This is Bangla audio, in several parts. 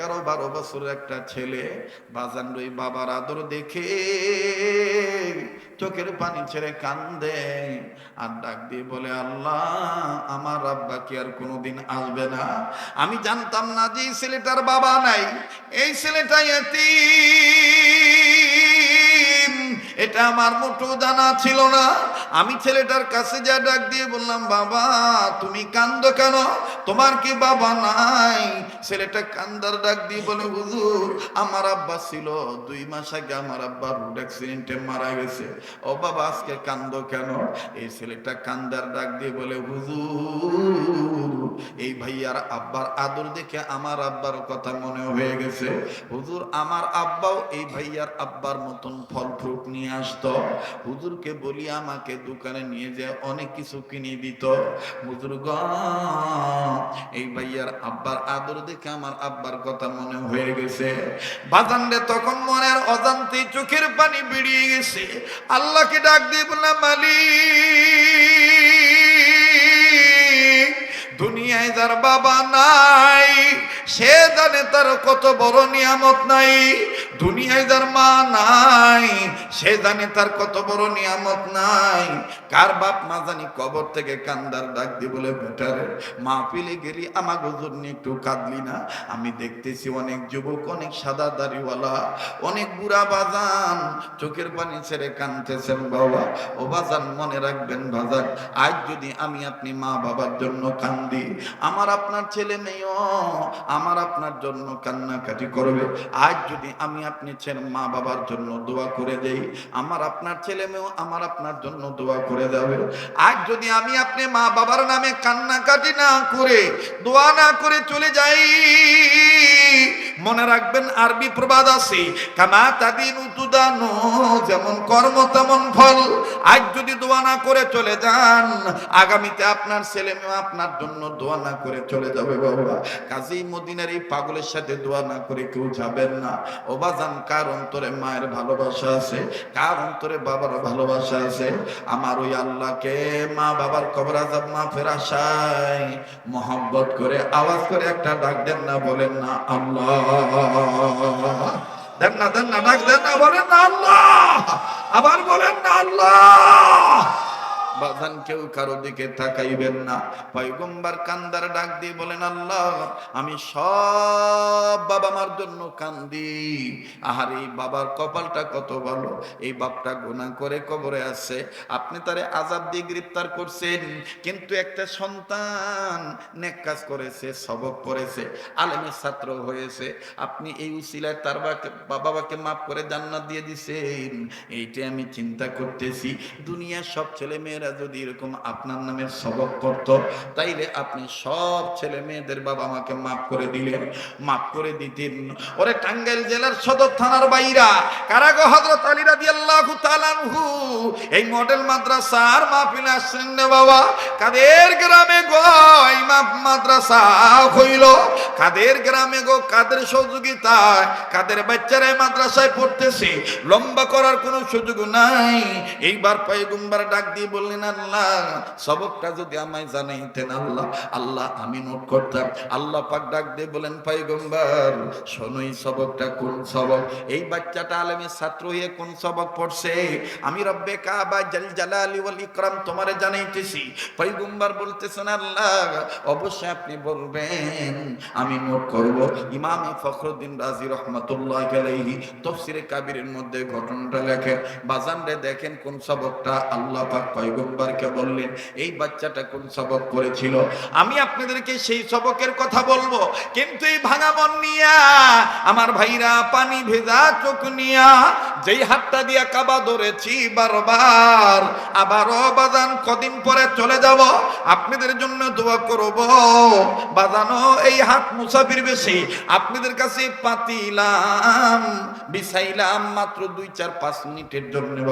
এগারো বারো বছর একটা ছেলে, বাজান ওই বাবার আদর দেখে চোখের পানি ছেড়ে কান্দে আর ডাক দিয়ে বলে, আল্লাহ, আমার আব্বা কি আর কোনোদিন আসবে না? আমি জানতাম না যে ছেলেটার বাবা নাই। এই ছেলেটা এতিম। এটা আমার মোটো জানা ছিল না। আমি ছেলেটার কাছে যা ডাক দিয়ে বললাম, বাবা, তুমি কান্দ কেন? তোমার কি বাবা নাই? ছেলেটা কান্দার ডাক দিয়ে বলে, হুজুর, আমার আব্বা ছিল। দুই মাস আগে আমার আব্বা রোড অ্যাক্সিডেন্টে মারা গেছে। ও বাবা, আজকে কান্দো কেন? এই ছেলেটা কান্দার ডাক দিয়ে বলে, হুজুর, এই ভাইয়ার আব্বার আদর দেখে আমার আব্বার কথা মনে হয়ে গেছে। হুজুর, আমার আব্বাও এই ভাইয়ার আব্বার মতন ফল ফ্রুট নিয়ে আসতো। হুজুরকে বলি, আমাকে দোকানে নিয়ে যায়, অনেক কিছু কিনে দিত। হুজুর গ এই ভাইয়ার আব্বার আদর দেখে আমার আব্বার কথা মনে হয়ে গেছে। বাজানরে তখন মনের অজান্তে চোখের পানি বেরিয়ে গেছে। আল্লাহকে ডাক দিয়ে বললাম, মালিক, দুনিয়ায় যার বাবা নাই, সে জানে তার কত বড় নিয়ামত নাই। দুনিয়ায় যার মা নাই, সে জানে তার কত বড় নিয়ামত নাই। কার বাপ মা জানি কবর থেকে কান্দার ডাক দিয়ে বলে বেটারে মা পিলে গেলি আমার গজর নিয়ে একটু কাঁদলি না? আমি দেখতেছি অনেক যুবক, অনেক সাদা দাড়িওয়ালা, অনেক বুড়া বাজান, চোখের পানি ছেড়ে কানতেছেন বাবা, ও বাজান, মনে রাখবেন বাজান, আজ যদি আমি আপনি মা বাবার জন্য কান্দি, আমার আপনার ছেলে মেয়েও আমার আপনার জন্য কান্নাকাটি করবে। আজ যদি আমি আপনি মা বাবার জন্য দোয়া করে দেই। আমার আপনার ছেলে মেয়েও আমার আপনার জন্য দোয়া করে দেবে আজ যদি আমি আপনি মা বাবার নামে কান্নাকাটি না করে, দোয়া না করে চলে যাই, মনে রাখবেন আরবি প্রবাদ আছে, কামা তাদিন উতুদানো যেমন কর্ম তেমন ফল। আজ যদি দোয়া না করে চলে যান, আগামীতে আপনার ছেলে মেয়ে আপনার জন্য দোয়া না করে চলে যাবে বাবা। কাজী মদিনার এই পাগলের সাথে দোয়া না করে কেউ যাবেন না। ও বাজান কার অন্তরে মায়ের ভালোবাসা আছে? কার অন্তরে বাবার ভালোবাসা আছে? আমার ওই আল্লাহকে মা বাবার কবর আজাব মা ফেরাশাই মোহাম্মত করে আওয়াজ করে একটা ডাক দেন না, বলেন না, আল্লাহ। দেন না দেন না, ডাক দেন না, বলেন না, আল্লাহ। আবার বলেন না, আল্লাহ। বাজান কেউ কারও দিকে তাকাইবেন না। পয়গম্বর কান্দার ডাক দিয়ে বলেন, আল্লাহ, আমি সব বাবা মার জন্য কান্দি। আহার, এই বাবার কপালটা কত ভালো। এই বাপটা গুণা করে কবরে আছে। আপনি তারে আজাব দিয়ে গ্রেপ্তার করছেন। কিন্তু একটা সন্তান নেক কাজ করেছে, সবক পড়েছে আলেমের ছাত্র হয়েছে। আপনি এই উসিলায় তার বাবাকে মাফ করে জান্নাত দিয়ে দিছেন। এইটা আমি চিন্তা করতেছি। দুনিয়ার সব ছেলে মেয়েরা যদি এরকম আপনার নামের সবক করত, তাইলে আপনি সব ছেলে মেয়েদের বাবা মাকে মাফ করে দিলেন, মাফ করে দিতেন। ওরে টাঙ্গাইল জেলার সদর থানার বাইরা কারাগো হযরত আলী রাদিয়াল্লাহু তাআলাহু এই মডেল মাদ্রাসার মাহফিল আসছেন রে বাবা। কাদের গ্রামে গো এই মাদ্রাসা হইল? কাদের গ্রামে গো? কাদের সহযোগিতায়? কাদের বাচ্চারা মাদ্রাসায় পড়তেছে? লম্বা করার কোনো সুযোগ নাই। এইবার পয়গম্বর ডাক দিয়ে বললেন আল্লাহ, সবকটা যদি আমায় জানাইতেন, আল্লাহ আল্লাহ, আমি নোট করতাম। আল্লাহ পাক ডাক দিয়ে বলেন পয়গম্বর শোনোই সবকটা কোন সবক? এই বাচ্চাটা আলেমের ছাত্র হয়ে কোন সবক পড়ছে? আমি রব্বে কাবা, জাল জালালি ওয়াল ইকরাম, তোমারে জানাইতেছি। পয়গম্বর বলতেছেন, আল্লাহ, অবশ্যই আপনি বলবেন, আমি নোট করব। ইমাম ফখরুদ্দিন রাজি রহমাতুল্লাহ আলাইহি তফসিরে কাবিরের মধ্যে ঘটনাটা লেখেন। বাজানরে দেখেন কোন সবকটা আল্লাহ পাক পয়গম্বরকে বললেন, এই বাচ্চাটা কোন সবক পড়েছিল আমি আপনাদেরকে সেই সবকের কথা বলব, কিন্তু এই ভাঙা মন নিয়া, আমার ভাইরা পানি ভেজা চোখ নিয়া, যেই হাতটা দিয়া কাবা ধরেছি বারবার, আবারও বাজান কদিন পরে চলে যাব, আপনাদের জন্য দোয়া করব। বাজানো এই হাত মুসাফির বেশি, আপনাদের কাছে পাতিলাম, বিছাইলাম মাত্র দুই চার পাঁচ মিনিটের জন্য।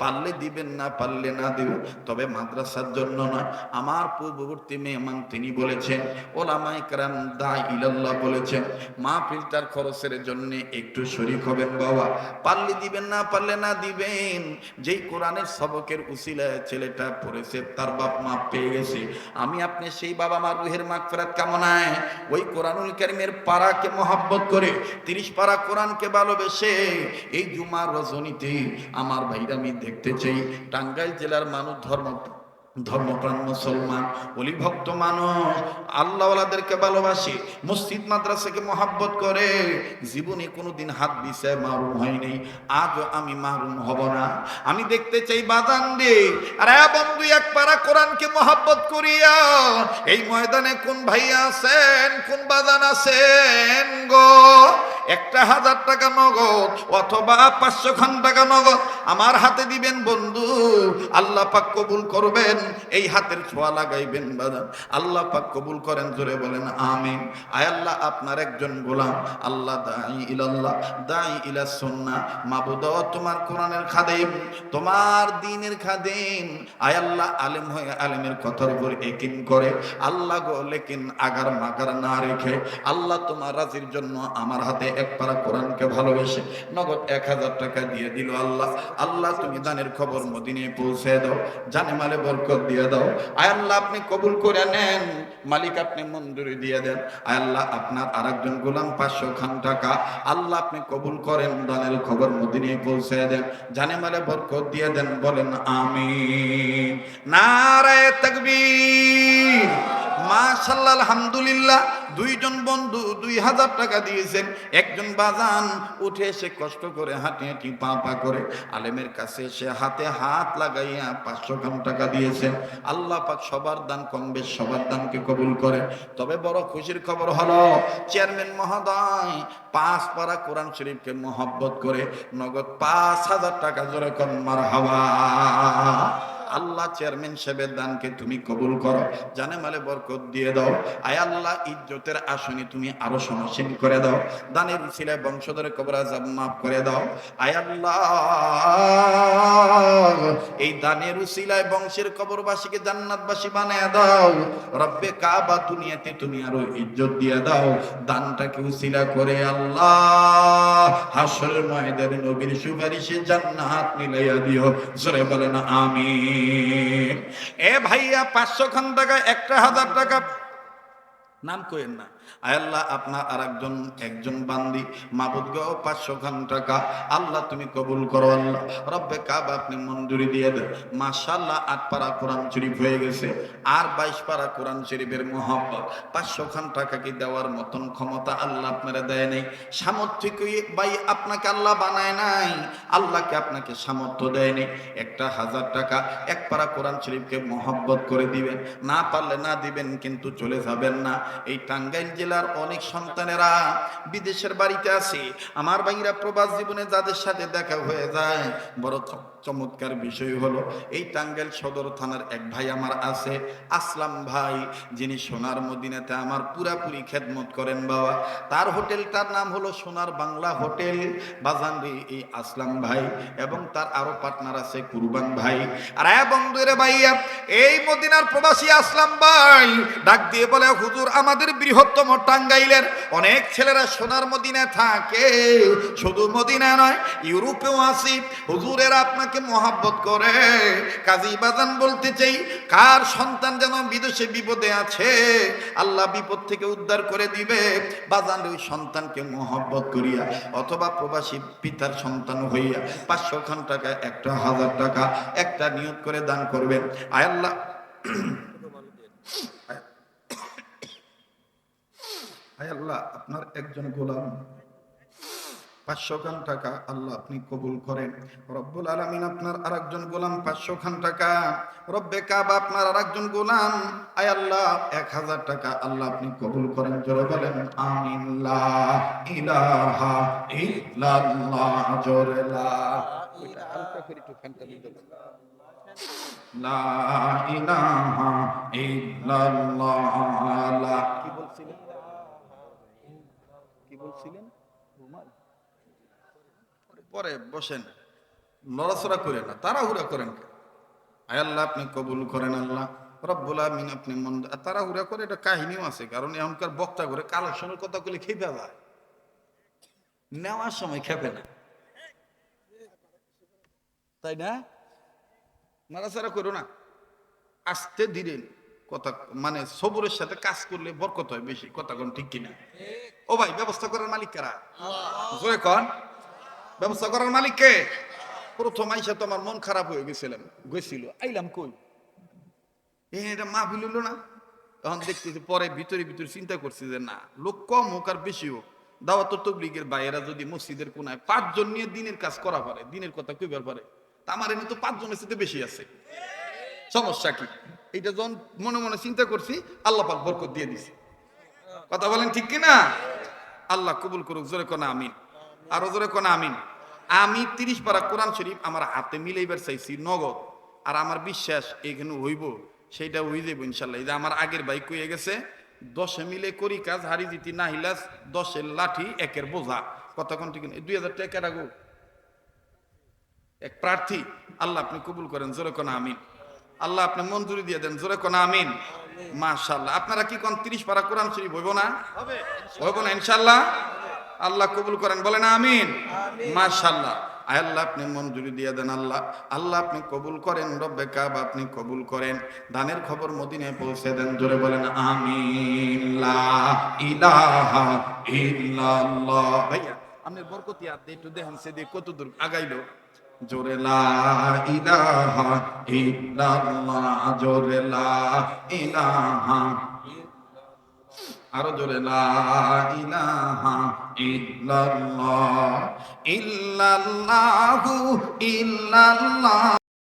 পারলে দিবেন না, পারলে না দিবেন। তবে মাদ্রাসার জন্য না আমার পূর্ববর্তী মেহমান তিনি বলেছেন ওলামাই কারাম দা ইলাল্লাহ বলেছেন মাহফিলটা মাহফিলটার খরচের জন্য একটু শরিক হবেন বাবা। পারলে দিবেন না, পারলে না দিবেন। যেই কোরআনের সবকের উসিলায় ছেলেটা পড়েছে, তার বাপ মা পেয়ে গেছে। আমি আপনি সেই বাবা মার রুহের মাগফিরাত কামনায় ওই কোরআনুল কারিমের পাড়াকে মহাব্বত করে, তিরিশ পাড়া কোরআনকে ভালোবেসে এই জুমার রজনীতে আমার ভাইরা আমি দেখতে চাই। টাঙ্গাইল জেলার মানুষ ধর্ম, ধর্মপ্রাণ মুসলমান অলি ভক্ত মানুষ, আল্লাহওয়ালাদেরকে ভালোবাসে, মসজিদ, মাদ্রাসাকে মহাব্বত করে, জীবনে কোনোদিন হাত বিষয় মারুম হয়নি, আজও আমি মারুম হব না। আমি দেখতে চাই বাদান দে আর বন্ধু, এক পারা কোরআনকে মহাব্বত করিয়া, এই ময়দানে কোন ভাই আছেন, কোন বাদান আছেন গো? একটা হাজার টাকা নগদ, অথবা পাঁচশো খান টাকা নগদ আমার হাতে দিবেন বন্ধু, আল্লাহ পাক কবুল করবেন, এই হাতের ছোঁয়া লাগাইবেন বাদান আল্লাহ পাক কবুল করেন, জোরে বলেন, আমিন। আয় আল্লাহ, আপনার একজন গোলাম, আল্লাহ দাই ইলাল্লাহ দাই ইলা সুন্না মাবুদ, তোমার কোরআনের খাদেম, তোমার দিনের খাদেম। আয় আল্লাহ, আলেম হয়ে আলেমের কথার উপর একিন করে। আল্লাহ গো, লেকিন আগার মাগার না রেখে। আল্লাহ তোমার রাজির জন্য আমার হাতে এক পারা কোরআনকে ভালোবেসে নগদ এক হাজার টাকা দিয়ে দিল আল্লাহ। আল্লাহ, তুমি দানের খবর মদিনে পৌঁছে দাও, জানে মালে বরকত দিয়ে দাও। আয় আল্লাহ, আপনি কবুল করে নেন। মালিক আপনি মঞ্জুরি দিয়ে দেন। আয় আল্লাহ, আপনার আর একজন গোলাম পাঁচশো খান টাকা আল্লাহ আপনি কবুল করেন, দানের খবর মদিনে পৌঁছে দেন। জানে মালে বরকত দিয়ে দেন, বলেন আমি নারায় তাকবীর। মাশাল্লাহ, আলহামদুলিল্লাহ, দুইজন বন্ধু দুই হাজার টাকা দিয়েছেন। একজন বাজান উঠে এসে কষ্ট করে হাঁটি হাঁটি পা পা করে আলেমের কাছে এসে হাতে হাত লাগাইয়া পাঁচশো খান টাকা দিয়েছেন। আল্লাহ পাক সবার দান, কম বেশ সবার দানকে কবুল করে। তবে বড় খুশির খবর হলো, চেয়ারম্যান মহোদয় পাঁচ পারা কোরআন শরীফকে মহব্বত করে নগদ পাঁচ হাজার টাকা জোরে কম মার হাওয়া আল্লাহ চেয়ারম্যান সাহেবের দানকে তুমি কবুল করো, জানে মালে বরকত দিয়ে দাও। আয় আল্লাহ, ইজ্জতের আসনে তুমি আরও সমসীন করে দাও। দানের উসিলায় বংশধরে কবর আজাব মাফ করে দাও। আয় আল্লাহ, এই দানের উসিলায় বংশের কবরবাসীকে জান্নাতবাসী বানায় দাও। রব্বে কাবা দুনিয়াতে তুমি আরও ইজ্জত দিয়ে দাও। দানটাকে উসিলা করে আল্লাহ হাসরের ময়দানে নবীর সুপারিশে জান্নাত মিলাইয়া দিও। জোরে বলেন, আমিন। এ ভাইয়া পাঁচশো খান টাকা একটা হাজার টাকা। নাম কইেন না। আপনার আর একজন একজন বান্দি, মাবুদ গো, পাঁচশো খান টাকা। আল্লাহ, তুমি কবুল করো আল্লাহ। রব্বে কাব, আপনি মঞ্জুরি দিয়ে দেন। আট পারা কোরআন শরীফ হয়ে গেছে। আর বাইশ পারা কোরআন শরীফের মোহাম্মত পাঁচশো খান টাকা কি দেওয়ার মতন ক্ষমতা আল্লাহ আপনারা দেয় নাই? সামর্থ্য ভাই আপনাকে আল্লাহ বানায় নাই? আল্লাহকে আপনাকে সামর্থ্য দেয় নাই? একটা হাজার টাকা এক পারা কোরআন শরীফকে মহব্বত করে দিবেন। না পারলে না দিবেন, কিন্তু চলে যাবেন না। এই টাঙ্গাইল জেলার অনেক সন্তানেরা বিদেশের বাড়িতে আছে। আমার ভাইরা প্রবাস জীবনে যাদের সাথে দেখা হয়ে যায়, বড় চমৎকার বিষয় হলো, এই টাঙ্গাইল সদর থানার এক ভাই আমার আছে, আসলাম ভাই, যিনি সোনার মদিনাতে আমার পুরাপুরি খেদমত করেন বাবা। তার হোটেলটার নাম হলো সোনার বাংলা হোটেল বাজানরি এই আসলাম ভাই, এবং তার আরও পার্টনার আছে কুরবান ভাই। আর হ্যাঁ বন্ধুরে ভাইয়া, এই মদিনার প্রবাসী আসলাম ভাই, ডাক দিয়ে বলে, হুজুর, আমাদের বৃহত্তম টাঙ্গাইলের অনেক ছেলেরা সোনার মদিনায় থাকে। শুধু মদিনা নয়, ইউরোপেও আসি। হুজুরের আপনাকে মহাব্বত করে। কাজী বাজান বলতে চাই, কার সন্তান যেন বিদেশে বিপদে আছে, আল্লাহ বিপদ থেকে উদ্ধার করে দিবে। বাজান ওই সন্তানকে মহাব্বত করিয়া, অথবা প্রবাসী পিতার সন্তান হইয়া পাঁচশো খান টাকা, একটা হাজার টাকা, একটা নিয়োগ করে দান করবেন। আয় আয় আল্লাহ, আপনার একজন গোলাম। পাঁচশো খান টাকা আল্লাহ আপনি কবুল করেন। রব্বুল আলমিন আপনার আর একজন গোলাম পাঁচশো খান টাকা। রব্বে কাব আপনার আর একজন গোলাম। আয় আল্লাহ এক হাজার টাকা আল্লাহ আপনি কবুল করেন। জোরে বলেন আমিন লা ইলাহা ইল্লাল্লাহ, জোরে লা। লা ইলাহা ইল্লাল্লাহ কি বলছিলেন? কি বলছিলেন রুমাল পরে বসেন। নড়াচড়া করেন না, তাড়াহুড়া করেন আয় আল্লাহ, আপনি কবুল করেন আল্লাহ। রব্বুল আমিন আপনি মন তাড়াহুড়া করে এটা কাহিনীও আছে, কারণ এখনকার বক্তা করে কালেকশনের কথা বলে নেওয়ার সময় খেপে না। তাই না? নাড়াচাড়া করো না। আস্তে ধীরে কথা মানে সবরের সাথে কাজ করলে বরকত হয় বেশি, কথা কোন ঠিক কিনা? ও ভাই ব্যবস্থা করার মালিক কারা? জোরে কন। ব্যবস্থা করার মালিক কে? প্রথম আইসা তো আমার মন খারাপ হয়ে গেছিলাম গেছিল। আইলাম কই? এটা মা ভিলিল না? তখন দেখতেছি পরে ভিতরে ভিতরে চিন্তা করছি যে না লোক কম হোক আর বেশি হোক। দাওয়াত তবলিগের বাইরা যদি মসজিদের কোনায় পাঁচজন নিয়ে দিনের কাজ করা পারে দিনের কথা কইবার পারে আমার এমনি তো পাঁচজনের সাথে বেশি আছে। সমস্যা কি? এটা যখন মনে মনে চিন্তা করছি আল্লাহ পাক বরকত দিয়ে দিছে। কথা বলেন ঠিক কি না আল্লাহ কবুল করুক, জোরে কোনা আমিন। আরও জোরে কোনা আমিন। আমি তিরিশ পারা কোরআন শরীফ আমার হাতে মিলাইবার চাইছি, নগদ। আর আমার বিশ্বাস এখানে হইব, সেইটা হয়ে যাব ইনশাল্লাহ। এই যে আমার আগের ভাই কইয়ে গেছে, দশে মিলে করি কাজ হারি জিতি না হিলাস দশের লাঠি, একের বোঝা। কতক্ষণ ঠিক দুই হাজার টাকা রাখো। এক প্রার্থী, আল্লাহ আপনি কবুল করেন, জোরে কোনা আমিন। আল্লাহ আপনি মঞ্জুরি দিয়ে দেন। জোরে কোনা আমিন? মাশাল্লাহ আপনারা কি কোন তিরিশ পারা কোরআন শরীফ হইব না? হইব না ইনশাল্লাহ আল্লাহ কবুল করেন বলেন আমিন। মাশাল্লাহ আয় আল্লাহ আপনি মঞ্জুরি দিয়ে দেন আল্লাহ। আল্লাহ আপনি কবুল করেন রব্বে কাব আপনি কবুল করেন। দানের খবর মদিনায় পৌঁছে দেন জোরে বলেন আমিন। লা ইলাহা ইল্লাল্লাহ। ভাইয়া আপনি বরকতি আর একটু দেখেন সে দিয়ে কত দূর আগাইলো? জোরে লা ইলাহা ইল্লাল্লাহ জোরে লা ইলাহা আরও জোরে লা ইলাহা ইল্লাল্লাহ। ইল্লাল্লাহু ইল্লাল্লাহ।